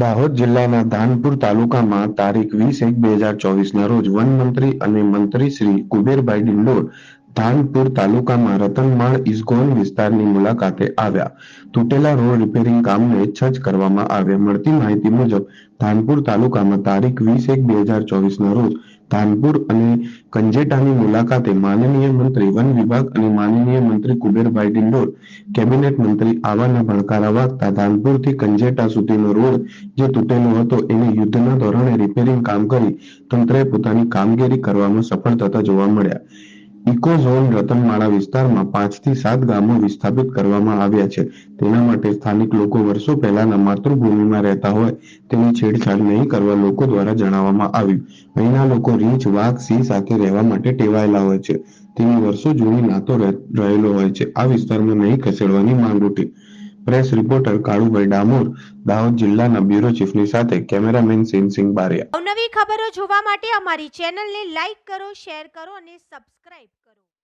દાહોદ જિલ્લાના ધાનપુર તાલુકામાં તારીખ વીસ એક બે હજાર ચોવીસના રોજ વન મંત્રી અને મંત્રી શ્રી કુબેરભાઈ ડિંડોર ધાનપુર તાલુકામાં રતનમાળ ઇસ્કોન વિસ્તારની મુલાકાતે આવ્યા. તૂટેલા રોડ રિપેરિંગ કામને છજ કરવામાં આવ્યા. મળતી માહિતી મુજબ ધાનપુર તાલુકામાં તારીખ વીસ એક બે હજાર ચોવીસના રોજ ધાનપુર અને કંજેટાની મુલાકાતે માનનીય મંત્રી વન વિભાગ અને માનનીય મંત્રી કુબેરભાઈ ડિંડોર, કેબિનેટ મંત્રી આવાના ભણકારા વાગતા ધાનપુરથી કંજેટા સુધીનો રોડ જે તૂટેલો હતો એને યુદ્ધના ધોરણે રિપેરિંગ કામ કરી તંત્રએ પોતાની કામગીરી કરવામાં સફળ થતા જોવા મળ્યા. ઇકો ઝોન રતનમાળા વિસ્તારમાં પાંચથી સાત ગામો વિસ્થાપિત કરવામાં આવ્યા છે. તેના માટે સ્થાનિક લોકો વર્ષો પહેલાના માતૃભૂમિમાં રહેતા હોય તેની છેડછાડ નહીં કરવા લોકો દ્વારા જણાવવામાં આવ્યું. અહીંના લોકો રીંછ, વાઘ, સિંહ સાથે રહેવા માટે ટેવાયેલા હોય છે. તેની વર્ષો જૂની નાતો રહે- રહેલો હોય છે. આ વિસ્તારમાં નહીં ખસેડવાની માંગ ઉઠી. પ્રેસ રિપોર્ટર કાળુભાઈ ડામોર દાહોદ જિલ્લાના બ્યુરો ચીફની સાથે કેમેરામેન સિંહસિંહ બારિયા. અવનવી ખબરો જોવા માટે અમારી ચેનલને લાઈક કરો, શેર કરો અને સબસ્ક્રાઇબ